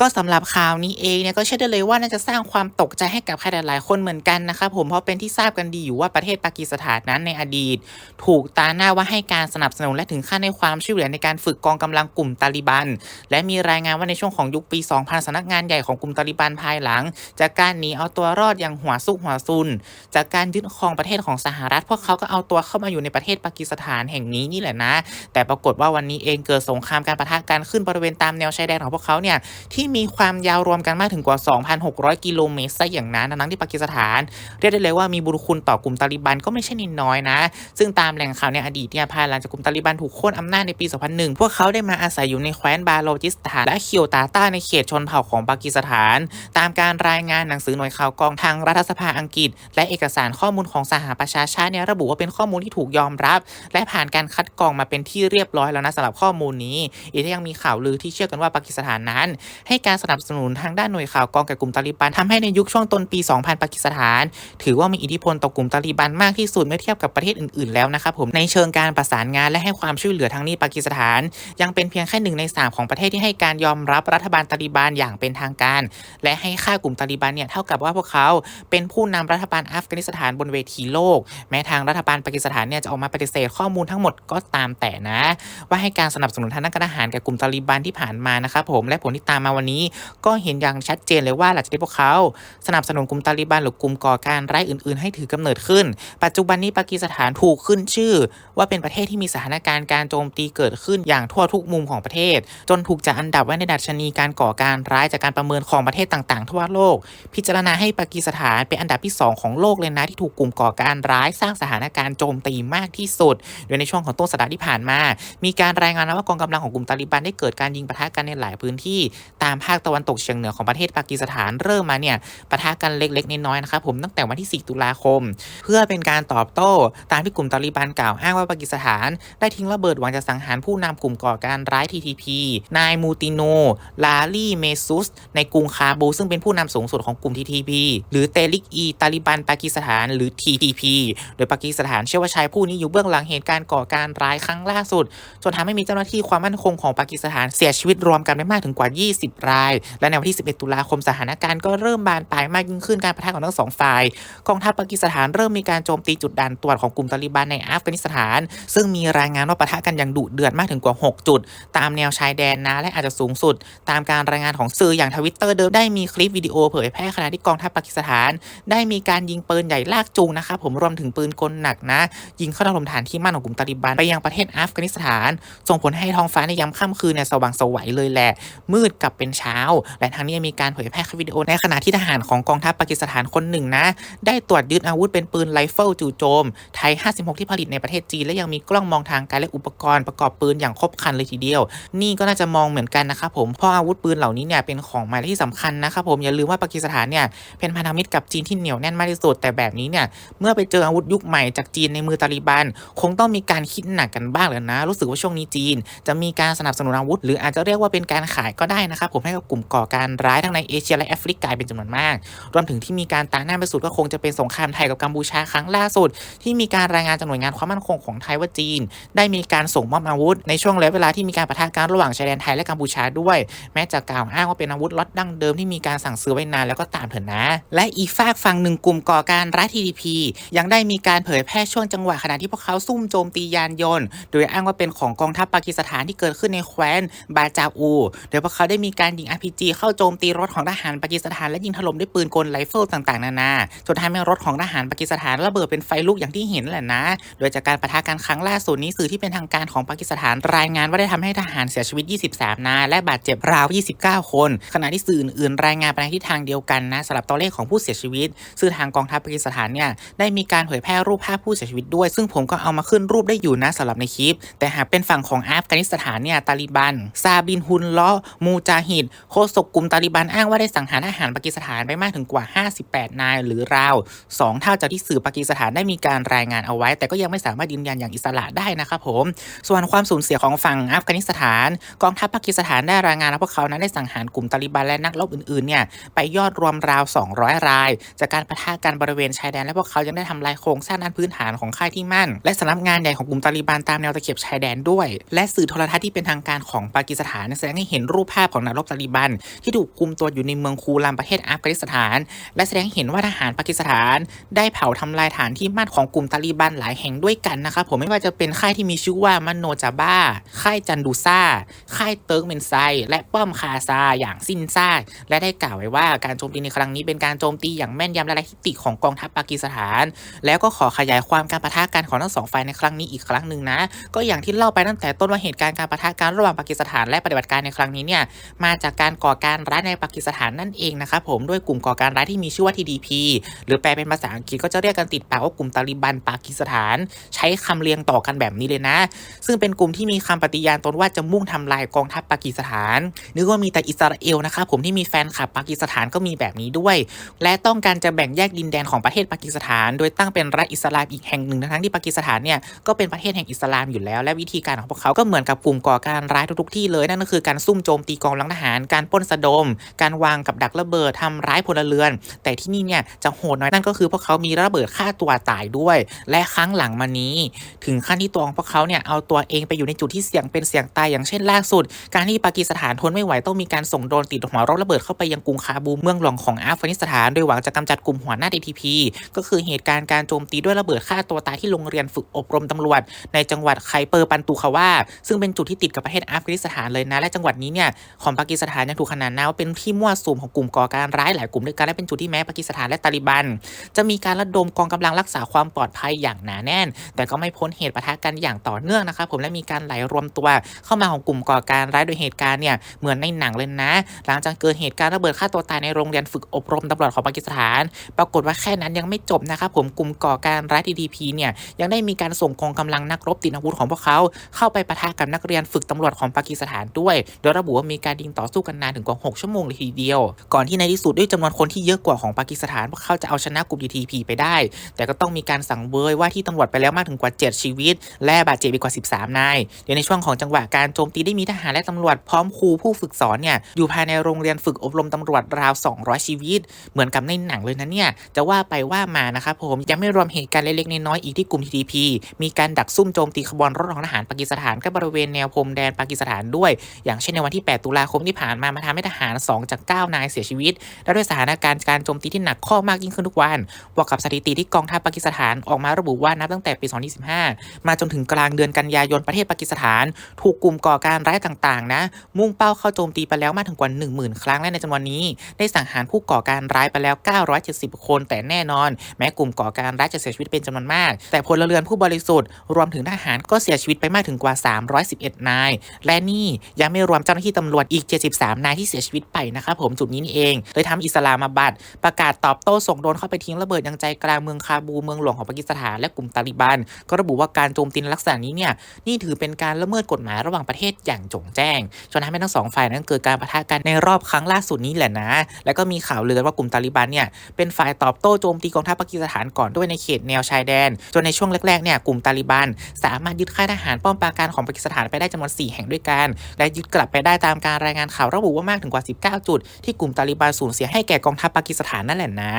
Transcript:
ก็สำหรับข่าวนี้เองเนี่ยก็เชื่อได้เลยว่าน่าจะสร้างความตกใจให้กับใครหลายๆคนเหมือนกันนะครับผมเพราะเป็นที่ทราบกันดีอยู่ว่าประเทศปากีสถานนั้นในอดีต ถูกตาหน้าว่าให้การสนับสนุนและถึงขั้นให้ความช่วยเหลือในการฝึกกองกำลังกลุ่มตาลิบัน และมีรายงานว่าในช่วงของยุคปี 2000สำนักงานใหญ่ของกลุ่มตาลิบันภายหลัง จากการหนีเอาตัวรอดอย่างหัวซุกหัวซุน จากการยึดครองประเทศของสหรัฐพวกเขาก็เอาตัวเข้ามาอยู่ในประเทศปากีสถานแห่งนี้นี่แหละนะ แต่ปรากฏว่าวันนี้เองเกิดสงครามการปะทะกันขึ้นบริเวณตามแนวชายแดนของพวกเขาเนี่ยที่มีความยาวรวมกันมากถึงกว่า 2,600 กิโลเมตรซะอย่างนั้นทั้งที่ปากีสถาน เรียกได้เลยว่ามีบุญคุณต่อกลุ่มตาลิบันก็ไม่ใช่นิน้อยนะ ซึ่งตามแหล่งข่าวในอดีตเนี่ยภายหลังจากกลุ่มตาลิบันถูกโค่นอำนาจในปี 2001 พวกเขาได้มาอาศัยอยู่ในแคว้นบาโลจิสถานและเคียวตาต้าในเขตชนเผ่าของปากีสถาน ตามการรายงานหนังสือหน่วยข่าวกองทางรัฐสภาอังกฤษ และเอกสารข้อมูลของสหประชาชาติเนี่ยระบุว่าเป็นข้อมูลที่ถูกยอมรับ และผ่านการคัดกรองมาเป็นที่เรียบร้อยแล้วนะสำหรับข้อมูลนี้ อีกทั้งยังมีข่าวลือที่เชื่อกันว่าปากีสถานนั้น ให้การสนับสนุนทางด้านหน่วยข่าวกองแก่กลุ่มตาลิบันทำให้ในยุคช่วงต้นปี 2000 ปากีสถาน ถือว่ามีอิทธิพลต่อกลุ่มตาลิบันมากที่สุดเมื่อเทียบกับประเทศอื่นๆแล้วนะครับผมในเชิงการประสานงานและให้ความช่วยเหลือทางนี้ปากีสถาน ยังเป็นเพียงแค่หนึ่งในสามของประเทศที่ให้การยอมรับรัฐบาลตาลิบันอย่างเป็นทางการ และให้ค่ากลุ่มตาลิบันเนี่ยเท่ากับว่าพวกเขาเป็นผู้นำรัฐบาลอัฟกานิสถานบนเวทีโลก แม้ทางรัฐบาลปากีสถานเนี่ยจะออกมาปฏิเสธข้อมูลทั้งหมดก็ตามแต่นะ ว่าให้การสนับสนุนทางด้านการทหารกับกลุ่มตาลิบันที่ผ่านมานะครับผมและผลที่ตามมาวันนี้ก็เห็นอย่างชัดเจนเลยว่าหลังจากที่พวกเขา สนับสนุนกลุ่มตาลิบันหรือกลุ่มก่อการร้ายอื่น ๆ ให้ถือกำเนิดขึ้น ปัจจุบันนี้ปากีสถานถูกขึ้นชื่อ ว่าเป็นประเทศที่มีสถานการณ์การโจมตีเกิดขึ้นอย่างทั่วทุกมุมของประเทศ จนถูกจัดอันดับไว้ในดัชนีการก่อการร้ายจากการประเมินของประเทศต่าง ๆ ทั่วโลก พิจารณาให้ปากีสถานเป็นอันดับที่ 2 ของโลกเลยนะที่ถูกกลุ่มก่อการร้ายสร้างสถานการณ์โจมตีมากที่สุด โดยในช่วงของต้นสัปดาห์ที่ผ่านมา มีการรายงานว่ากองกำลังของกลุ่มตาลิบันได้เกิดการยิงปะทะกันในหลายพื้นที่ตามภาคตะวันตกเฉียงเหนือของประเทศปากีสถานเริ่มมาเนี่ยปะทะกันเล็กๆน้อยๆนะครับผมตั้งแต่วันที่ 4 ตุลาคม เพื่อเป็นการตอบโต้ ตามที่กลุ่มตาลิบันกล่าวอ้างว่าปากีสถาน ได้ทิ้งระเบิดหวังจะสังหารผู้นำกลุ่มก่อการร้าย TTP นายมูติโน ลาลีเมซุส ในกรุงคาบูซึ่งเป็นผู้นำสูงสุดของกลุ่ม TTP หรือเตลิกอีตาลิบันปากีสถานหรือ TTP โดยปากีสถานเชื่อว่าชายผู้นี้อยู่เบื้องหลังเหตุการณ์ก่อการร้ายครั้งล่าสุดจนทำให้มีเจ้าหน้าที่ความมั่นคงของปากีสถานเสียชีวิตรวมกันไปมากถึงกว่า 20รายและในวันที่ 11 ตุลาคมสถานการณ์ก็เริ่มบานปลายมากยิ่งขึ้นการปะทะของทั้งสองฝ่ายกองทัพปากีสถานเริ่มมีการโจมตีจุดด่านตรวจของกลุ่มตาลิบันในอัฟกานิสถาน ซึ่งมีรายงานว่าปะทะกันอย่างดุเดือดมากถึงกว่า 6 จุด ตามแนวชายแดนนะและอาจจะสูงสุด ตามการรายงานของสื่ออย่างทวิตเตอร์เดิมได้มีคลิปวิดีโอเผยแพร่ขณะที่กองทัพปากีสถาน ได้มีการยิงปืนใหญ่ลากจูงนะครับผมรวมถึงปืนกลหนักนะ ยิงเข้าถล่มฐานที่มั่นของกลุ่มตาลิบันไปยังประเทศอัฟกานิสถาน ส่งผลให้ท้องฟ้าในยามค่ำคืนเนี่ยสว่างสวัยเลยแหละ มืดกลับเป็นเช้า และทางนี้มีการเผยแพร่คลิปวิดีโอในขณะที่ทหารของกองทัพปากีสถานคนหนึ่งนะ ได้ตรวจยึดอาวุธเป็นปืนไรเฟิลจู่โจม ไทย 56 ที่ผลิตในประเทศจีน และยังมีกล้องมองทางไกลและอุปกรณ์ประกอบปืนอย่างครบครันเลยทีเดียว นี่ก็น่าจะมองเหมือนกันนะครับผมเพราะอาวุธปืนเหล่านี้เนี่ยเป็นของหมายเลขที่สำคัญนะครับผมอย่าลืมว่าปากีสถานเนี่ยเป็นพันธมิตรกับจีนที่เหนียวแน่นมากที่สุดแต่แบบนี้เนี่ยเมื่อไปเจออาวุธยุคใหม่จากจีนในมือตาลิบัน คงต้องมีการคิดหนักกันบ้างเลยนะ รู้สึกว่าช่วงนี้จีน จะมีการสนับสนุนอาวุธ หรืออาจจะเรียกว่าเป็นการขายก็ได้นะครับผมให้กับกลุ่มก่อการร้ายทั้งในเอเชียและแอฟริกาเป็นจำนวนมาก รวมถึงที่มีการตาหน้าไปสุดก็คงจะเป็นสงครามไทยกับกัมพูชาครั้งล่าสุด ที่มีการรายงานจากหน่วยงานความมั่นคงของไทยว่าจีน ได้มีการส่งมอบอาวุธ ในช่วงระยะเวลาที่มีการปะทะกันระหว่างชายแดนไทยและกัมพูชาด้วย แม้จะกล่าวอ้างว่าเป็นอาวุธล็อตดั้งเดิมที่มีการสั่งซื้อไว้นานแล้วก็ตามเถอะนะ และอีกฝากฝั่งหนึ่งกลุ่มก่อการร้าย TTP ยังได้มีการเผยแพร่ช่วงจังหวะขณะที่พวกเขาซุ่มโจมตียานยนต์ โดยอ้างว่าเป็นของกองทัพปากีสถานที่เกิดขึ้นในแคว้นบาจาอู โดยพวกเขาได้มีการยิง RPG เข้าโจมตีรถของทหารปากีสถานและยิงถล่มด้วยปืนกลไรเฟิลต่างๆ นานาจนทำให้รถของทหารปากีสถานระเบิดเป็นไฟลุกอย่างที่เห็นแหละนะ โดยจากการปะทะกันครั้งล่าสุดนี้สื่อที่เป็นทางการของปากีสถานรายงานว่าได้ทำให้ทหารเสียชีวิต 23 นายและบาดเจ็บราว 29 คน ขณะที่สื่ออื่นๆรายงานไปในทิศทางเดียวกันนะสำหรับตัวเลขของผู้เสียชีวิต ซึ่งทางกองทัพปากีสถานเนี่ยได้มีการเผยแพร่รูปภาพผู้เสียชีวิตด้วย ซึ่งผมก็เอามาขึ้นรูปได้อยู่นะสำหรับในคลิป แต่หากเป็นฝั่งของอัฟกานิสถานเนี่ยตาลิบันซาบินฮุนลอมูจาฮิดโฆษกกลุ่มตาลิบันอ้างว่าได้สังหารทหารปากีสถานไปมากถึงกว่า 58 นาย หรือราว 2 เท่าจากที่สื่อปากีสถานได้มีการรายงานเอาไว้ แต่ก็ยังไม่สามารถยืนยันอย่างอิสระได้นะครับผม ส่วนความสูญเสียของฝั่งอัฟกานิสถาน กองทัพปากีสถานได้รายงานว่าพวกเขานั้นได้สังหารกลุ่มตาลิบันและนักรบอื่นๆเนี่ยไปยอดรวมราว 200 ราย จากการประทะกันบริเวณชายแดนและพวกเขายังได้ทำลายโครงสร้างด้านพื้นฐานของค่ายที่มั่น และสำนักงานใหญ่ของกลุ่มตาลิบันตามแนวตะเข็บชายแดนด้วย และสื่อโทรทัศน์ที่เป็นทางการของปากีสถานแสดงให้เห็นรูปภาพของนักรบตาลิบัน ที่ถูกคุมตัวอยู่ในเมืองคูลามประเทศอัฟกานิสถาน และแสดงเห็นว่าทหารปากีสถาน ได้เผาทำลายฐานที่มั่นของกลุ่มตาลิบันหลายแห่งด้วยกันนะครับผมไม่ว่าจะเป็นค่ายที่มีชื่อว่ามโนจาบ้า ค่ายจันดูซาค่ายเติร์กเมนไซ และป้อมคาซาอย่างสิ้นซากและได้กล่าวไว้ว่าการโจมตีในครั้งนี้เป็นการโจมตีอย่างแม่นยำและไร้ทิฏฐิของกองทัพปากีสถาน แล้วก็ขอขยายความการปะทะกันของทั้งสองฝ่ายในครั้งนี้อีกครั้งหนึ่งนะ ก็อย่างที่เล่าไปตั้งแต่ต้นว่าเหตุการณ์การปะทะกันระหว่างปากีสถานและปฏิบัติการในครั้งนี้เนี่ยมาจากการก่อการร้ายในปากีสถานนั่นเองนะครับผมด้วยกลุ่มก่อการร้ายที่มีชื่อว่า TDP หรือแปลเป็นภาษาอังกฤษก็จะเรียกกันติดปากว่ากลุ่มตาลิบันปากีสถาน ใช้คำเรียงต่อกันแบบนี้เลยนะ ซึ่งเป็นกลุ่มที่มีคำปฏิญาณตนว่าจะมุ่งทำลายกองทัพปากีสถานนึกว่ามีแต่อิสราเอลนะครับผมที่มีแฟนคลับปากีสถานก็มีแบบนี้ด้วย และต้องการจะแบ่งแยกดินแดนของประเทศปากีสถาน โดยตั้งเป็นรัฐอิสลามอีกแห่งหนึ่งทั้งที่ปากีสถานเนี่ยก็เป็นประเทศแห่งอิสลามอยู่แล้ว และวิธีการของพวกเขาก็เหมือนกับกลุ่มก่อการร้ายทุกๆที่เลยนั่นก็คือการซุ่มโจมตีกองลังทหารการปล้นสะดม การวางกับดักระเบิดทำร้ายพลเรือน แต่ที่นี่เนี่ยจะโหดน้อยนั่นก็คือพวกเขามีระเบิดฆ่าตัวตายด้วย และครั้งหลังมานี้ ถึงขั้นที่ตัวของพวกเขาเนี่ยเอาตัวเองไปอยู่ในจุดที่เสี่ยงเป็นเสี่ยงตายอย่างเช่นล่าสุด การที่ปากีสถานทนไม่ไหวต้องมีการส่งโดรนติดหัวรถระเบิดเข้าไปยังกรุงคาบูเมืองหลวงของอัฟกานิสถานโดยหวังจะกำจัดกลุ่มหัวหน้า DTP ก็คือเหตุการณ์การโจมตีด้วยระเบิดฆ่าตัวตายที่โรงเรียนฝึกอบรมตำรวจ ในจังหวัดไคเปอร์ปันตูคาวาซึ่งเป็นจุดที่ติดกับประเทศอัฟกานิสถานเลยนะและจังหวัดนี้เนี่ยของปากีสถานยังถูกขนานนามว่าเป็นที่มั่วสุมของกลุ่มก่อการร้ายหลายกลุ่มด้วยกันและเป็นจุดที่แม้ปากีสถานและตาลิบัน จะมีการระดมกองกำลังรักษาความปลอดภัยอย่างหนาแน่น แต่ก็ไม่พ้นเหตุปะทะกันอย่างต่อเนื่องนะครับผมและมีการไหลรวมตัวเข้ามาของกลุ่มก่อการร้ายโดยเหตุการณ์เนี่ยเหมือนในหนังเลยนะ หลังจากเกิดเหตุการณ์ระเบิดฆ่าตัวตายในโรงเรียนฝึกอบรมตำรวจของปากีสถาน ปรากฏว่าแค่นั้นยังไม่จบนะครับผมกลุ่มก่อการร้าย TTP เนี่ยยังได้มีการส่งกองกำลังนักรบติดอาวุธของพวกเขา เข้าไปปะทะกับนักเรียนฝึกตำรวจของปากีสถานด้วย โดยระบุว่ามีการยิงต่อสู้กันนานถึงกว่า 6 ชั่วโมงเลยทีเดียว ก่อนที่ในที่สุดด้วยจำนวนคนที่เยอะกว่าของปากีสถานพวกเขาจะเอาชนะกลุ่ม TTP ไปได้ แต่ก็ต้องมีการสั่งเบยว่าที่ตำรวจไปแล้วมากถึงกว่า 7 ชีวิต และบาดเจ็บอีกกว่า 13 นายเดี๋ยวในช่วงของจังหวะการโจมตีได้มีทหารและตำรวจพร้อมครูผู้ฝึกสอนเนี่ยอยู่ภายในโรงเรียนฝึกอบรมตำรวจราว 200 ชีวิต เหมือนกับในหนังเลยนะเนี่ยจะว่าไปว่ามานะครับผมยังไม่รวมเหตุการณ์เล็กๆน้อยๆอีกที่กลุ่ม TTP มีการดักซุ่มโจมตีขบวนรถของทหารปากีสถานก็บริเวณแนวพรมแดนปากีสถานด้วย อย่างเช่นในวันที่ 8 ตุลาคมที่ผ่านมามาทำให้ทหาร 2 จาก 9 นายเสียชีวิต และด้วยสถานการณ์การโจมตีที่หนักข้อมากยิ่งขึ้นทุกวัน บวกกับสถิติที่กองทัพปากีสถานออกมาระบุว่านับตั้งแต่ปี 2015มาจนถึงกลางเดือนกันยายนประเทศปากีสถาน ถูกกลุ่มก่อการร้ายต่างๆ นะ มุ่งเป้าเข้าโจมตีไปแล้วมากถึงกว่า 10,000 ครั้งและในจำนวนนี้ ได้สังหารผู้ก่อการร้ายไปแล้ว 970 คน แต่แน่นอน แม้กลุ่มก่อการร้ายจะเสียชีวิตเป็นจำนวนมาก แต่พลเรือนผู้บริสุทธิ์รวมถึงทหารก็เสียชีวิตไปมากถึงกว่า 311 นาย และนี่ยังไม่รวมเจ้าหน้าที่ตำรวจอีก73 นายที่เสียชีวิตไปนะครับผมจุดนี้นี่เองเลยทำอิสลามาบัดประกาศตอบโต้ส่งโดนเข้าไปทิ้งระเบิดยังใจกลางเมืองคาบูเมืองหลวงของปากีสถานและกลุ่มตาลิบัน ก็ระบุว่าการโจมตีลักษณะนี้เนี่ยนี่ถือเป็นการละเมิดกฎหมายระหว่างประเทศอย่างจงแจ้งจนทำให้ทั้งสองฝ่ายนั้นเกิดการปะทะกันในรอบครั้งล่าสุดนี้แหละนะ แล้วก็มีข่าวลือว่ากลุ่มตาลิบันเนี่ยเป็นฝ่ายตอบโต้โจมตีกองทัพปากีสถานก่อนด้วยในเขตแนวชายแดน จนในช่วงแรกๆเนี่ยกลุ่มตาลิบัน สามารถยึดค่ายทหารป้อมปราการของปากีสถานไปได้จำนวน4แห่งด้วยกัน และยึดกลับไปได้ตามการรายงานข่าวระบุว่ามากถึงกว่า 19 จุด ที่กลุ่มตาลิบันสูญเสียให้แก่กองทัพปากีสถานนั่นแหละนะ